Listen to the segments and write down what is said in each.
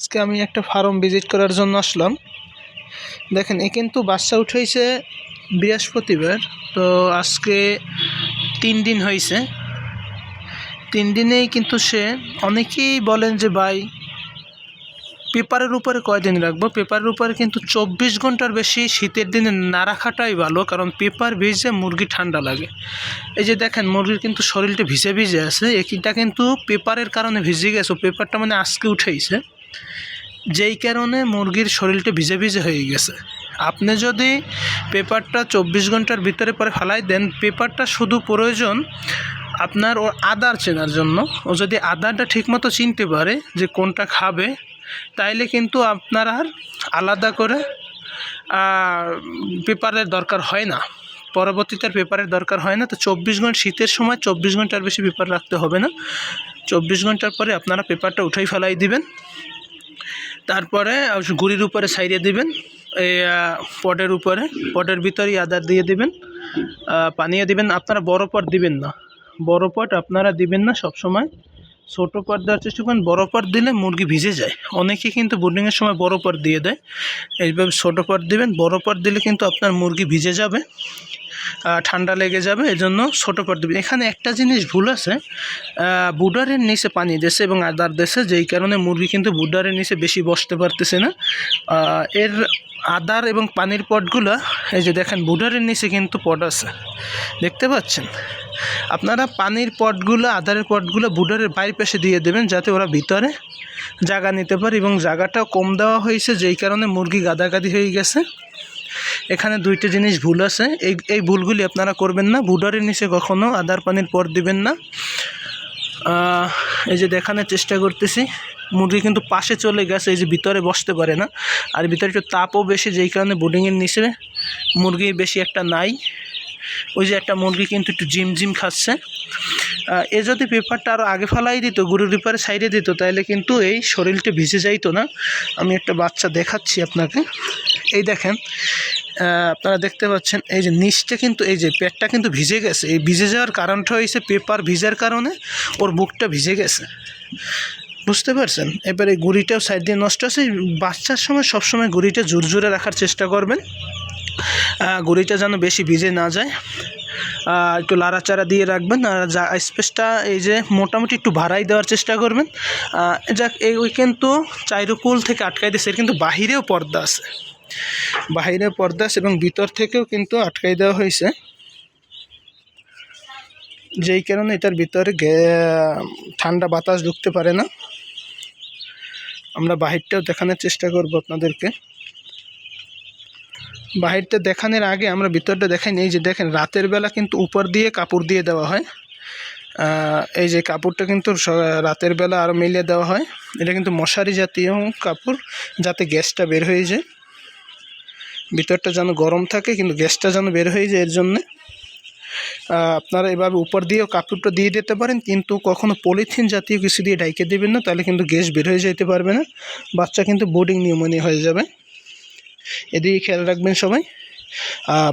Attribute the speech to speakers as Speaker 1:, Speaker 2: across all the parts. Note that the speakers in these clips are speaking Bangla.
Speaker 1: আজকে আমি একটা ফার্ম ভিজিট করার জন্য আসলাম। দেখেন, এ কিন্তু বাচ্চা উঠাইছে বৃহস্পতিবার, তো আজকে তিন দিন হয়েছে তিন দিনেই কিন্তু সে, অনেকেই বলেন যে, ভাই, পেপারের উপরে কয়দিন রাখব? পেপারের উপরে কিন্তু চব্বিশ ঘণ্টার বেশি শীতের দিনে না রাখাটাই ভালো, কারণ পেপার ভিজে মুরগি ঠান্ডা লাগে। এই যে দেখেন, মুরগির কিন্তু শরীরটা ভিজে ভিজে আছে এটা কিন্তু পেপারের কারণে ভিজে গেছে পেপারটা মানে আজকে উঠেইছে। যেই কারণে মুরগির শরীরটা ভিজে ভিজে হয়ে গেছে। আপনি যদি পেপারটা চব্বিশ ঘণ্টার ভিতরে পরে ফেলাই দেন, পেপারটা শুধু প্রয়োজন আপনার ও আদার চেনার জন্য। ও যদি আদারটা ঠিকমতো চিনতে পারে যে কোনটা খাবে, তাইলে কিন্তু আপনার আর আলাদা করে পেপারের দরকার হয় না। পরবর্তীতে আর পেপারের দরকার হয় না। তো চব্বিশ ঘণ্টা, শীতের সময় চব্বিশ ঘণ্টার বেশি পেপার রাখতে হবে না। চব্বিশ ঘণ্টার পরে আপনারা পেপারটা উঠাই ফেলাই দিবেন। তারপরে গুড়ির উপরে সাইডে দিবেন, এই পটের উপরে, পটের ভিতরেই আদা দিয়ে দিবেন পানিয়ে দিবেন। আপনারা বড় পট দিবেন না, বড় পট আপনারা দিবেন না সব সময় ছোটো পট দেওয়ার চেষ্টা করেন। বড় পট দিলে মুরগি ভিজে যায়। অনেকে কিন্তু বোর্ডিংয়ের সময় বড় পট দিয়ে দেয়। এইভাবে ছোটো পট দিবেন, বড় পট দিলে কিন্তু আপনার মুরগি ভিজে যাবে। ঠান্ডা লেগে যাবে, এজন্য ছোটো পট দেবেন এখানে একটা জিনিস ভুল আছে বুডারের নিচে পানি দেশে এবং আদার দেশে, যেই কারণে মুরগি কিন্তু বুডারের নিচে বেশি বসতে পারতেছে না। এর আদার এবং পানির পটগুলো, এই যে দেখেন, বুডারের নিচে কিন্তু পট আছে। দেখতে পাচ্ছেন? আপনারা পানির পটগুলো, আদারের পটগুলো বুডারের বাইর দিয়ে দেবেন, যাতে ওরা ভিতরে জায়গা নিতে পারে এবং জায়গাটাও কম দেওয়া হয়েছে, যেই কারণে মুরগি গাদাগাদি হয়ে গেছে। এখানে দুইটা জিনিস ভুল আছে। এই এই ভুলগুলি আপনারা করবেন না। বুডারের নিচে কখনো আদার পানির পর দিবেন না। এই যে দেখানোর চেষ্টা করতেছি। মুরগি কিন্তু পাশে চলে গেছে, এই যে ভিতরে বসতে পারে না। আর ভিতরে একটু তাপও বেশি, যেই কারণে বোর্ডিংয়ের নিচে মুরগি বেশি একটা নাই। ওই যে একটা মুরগি কিন্তু একটু জিম জিম খাচ্ছে। এ যদি পেপারটা আরও আগে ফেলাই দিত গরুর পেপারে সাইডে দিত, তাহলে কিন্তু এই শরীরটা ভিজে যাইতো না। আমি একটা বাচ্চা দেখাচ্ছি আপনাকে। এই দেখেন আপনারা দেখতে পাচ্ছেন, এই যে নিচটা কিন্তু, এই যে পেটটা কিন্তু ভিজে গেছে। এই ভিজে যাওয়ার কারণটা হয়েছে পেপার ভিজার কারণে ওর বুকটা ভিজে গেছে। বুঝতে পারছেন? এবারে গুড়িটাও সাইড দিয়ে নষ্ট আছে। বাচ্চার সময় সবসময় গুড়িটা জোর জোরে রাখার চেষ্টা করবেন। গুড়িটা যেন বেশি ভিজে না যায়। একটু লাড়াচাড়া দিয়ে রাখবেন আর যা স্পেসটা এই যে মোটামুটি একটু ভাড়াই দেওয়ার চেষ্টা করবেন। যাক, এই ওই কিন্তু চাইরকুল থেকে আটকাই দিয়েছে কিন্তু বাহিরেও পর্দা আছে। বাহিরে পর্দা আছে এবং ভিতর থেকেও কিন্তু আটকাই দেওয়া হয়েছে। যেই কারণে এটার ভিতরে ঠান্ডা বাতাস ঢুকতে পারে না। আমরা বাহিরটাও দেখানোর চেষ্টা করব আপনাদেরকে। বাহিরটা দেখানোর আগে আমরা ভিতরটা দেখাই এই যে দেখেন, রাতের বেলা কিন্তু উপর দিয়ে কাপড় দিয়ে দেওয়া হয়। এই যে কাপড়টা কিন্তু রাতের বেলা আরও মিলিয়ে দেওয়া হয়। এটা কিন্তু মশারি জাতীয় কাপড়, যাতে গ্যাসটা বের হয়ে যায়। ভিতরটা যেন গরম থাকে, কিন্তু গ্যাসটা যেন বের হয়ে যায় এর জন্যে। আপনারা এভাবে উপর দিয়েও কাপড়টা দিয়ে দিতে পারেন, কিন্তু কখনো পলিথিন জাতীয় কিছু দিয়ে ডাইকে দেবেন না, তাহলে কিন্তু গ্যাস বের হয়ে যেতে পারবে না। বাচ্চা কিন্তু বোর্ডিং নিউমোনিয়া হয়ে যাবে। এদিকে খেয়াল রাখবেন সবাই।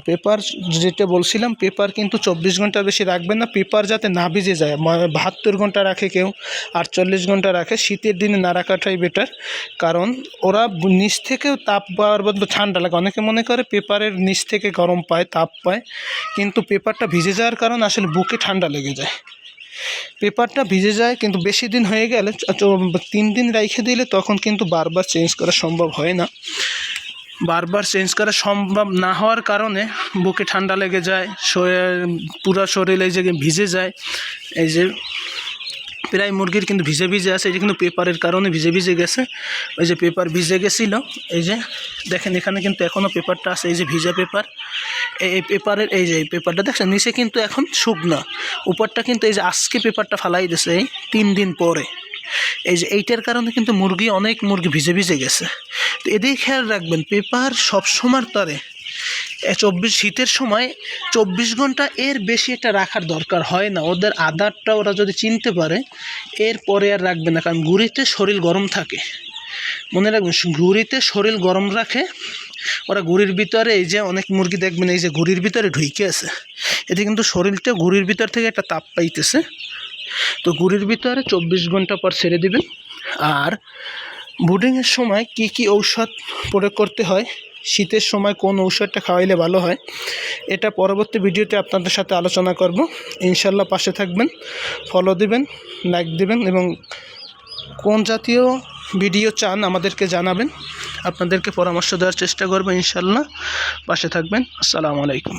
Speaker 1: পেপার যেটা বলছিলাম, পেপার কিন্তু চব্বিশ ঘণ্টা বেশি রাখবেন না। পেপার যাতে না ভিজে যায় বাহাত্তর ঘণ্টা রাখে কেউ, আটচল্লিশ ঘণ্টা রাখে। শীতের দিনে না রাখাটাই বেটার কারণ ওরা নিচ থেকেও তাপ পাওয়ার বদলে ঠান্ডা লাগে। অনেকে মনে করে পেপারের নিচ থেকে গরম পায়, তাপ পায়, কিন্তু পেপারটা ভিজে যাওয়ার কারণ আসলে বুকে ঠান্ডা লেগে যায়। পেপারটা ভিজে যায় কিন্তু বেশি দিন হয়ে গেলে তিন দিন রেখে দিলে তখন কিন্তু বারবার চেঞ্জ করা সম্ভব হয় না। বারবার চেঞ্জ করা সম্ভব না হওয়ার কারণে বুকে ঠান্ডা লেগে যায় পুরো শরীর এই যে ভিজে যায়। এই যে প্রায় মুরগির কিন্তু ভিজে ভিজে আছে, এই যে কিন্তু পেপারের কারণে ভিজে ভিজে গেছে। ওই যে পেপার ভিজে গেছিল, এই যে দেখেন এখানে কিন্তু এখনও পেপারটা আছে, এই যে ভিজা পেপার। এই পেপারের, এই যে পেপারটা দেখছেন, নিচে কিন্তু এখন শুকনা। উপরটা কিন্তু এই যে আজকে পেপারটা ফালাই দিছে, এই তিন দিন পরে। এই যে এইটার কারণে কিন্তু মুরগি অনেক মুরগি ভিজে ভিজে গেছে। তো এদিকে খেয়াল রাখবেন, পেপার সবসময় তারে। চব্বিশ, শীতের সময় চব্বিশ ঘণ্টা এর বেশি একটা রাখার দরকার হয় না। ওদের আদারটা ওরা যদি চিনতে পারে, এর পরে আর রাখবে না, কারণ গুড়িতে শরীর গরম থাকে। মনে রাখবেন গুড়িতে শরীর গরম রাখে, ওরা গুড়ির ভিতরে এই যে অনেক মুরগি দেখবেন, এই যে গুড়ির ভিতরে ঢুইকে আছে। এতে কিন্তু শরীরটা গুড়ির ভিতর থেকে একটা তাপ পাইতেছে। তো গুড়ির ভিতরে চব্বিশ ঘণ্টা পর ছেড়ে দিবেন। আর ব্রুডিংয়ের সময় কি কি ঔষধ প্রয়োগ করতে হয়, শীতের সময় কোন ঔষধটা খাওয়াইলে ভালো হয়, এটা পরবর্তী ভিডিওতে আপনাদের সাথে আলোচনা করব। ইনশাল্লাহ পাশে থাকবেন ফলো দিবেন লাইক দিবেন এবং কোন জাতীয় ভিডিও চান আমাদেরকে জানাবেন, আপনাদেরকে পরামর্শ দেওয়ার চেষ্টা করব ইনশাল্লাহ পাশে থাকবেন, আসসালামু আলাইকুম।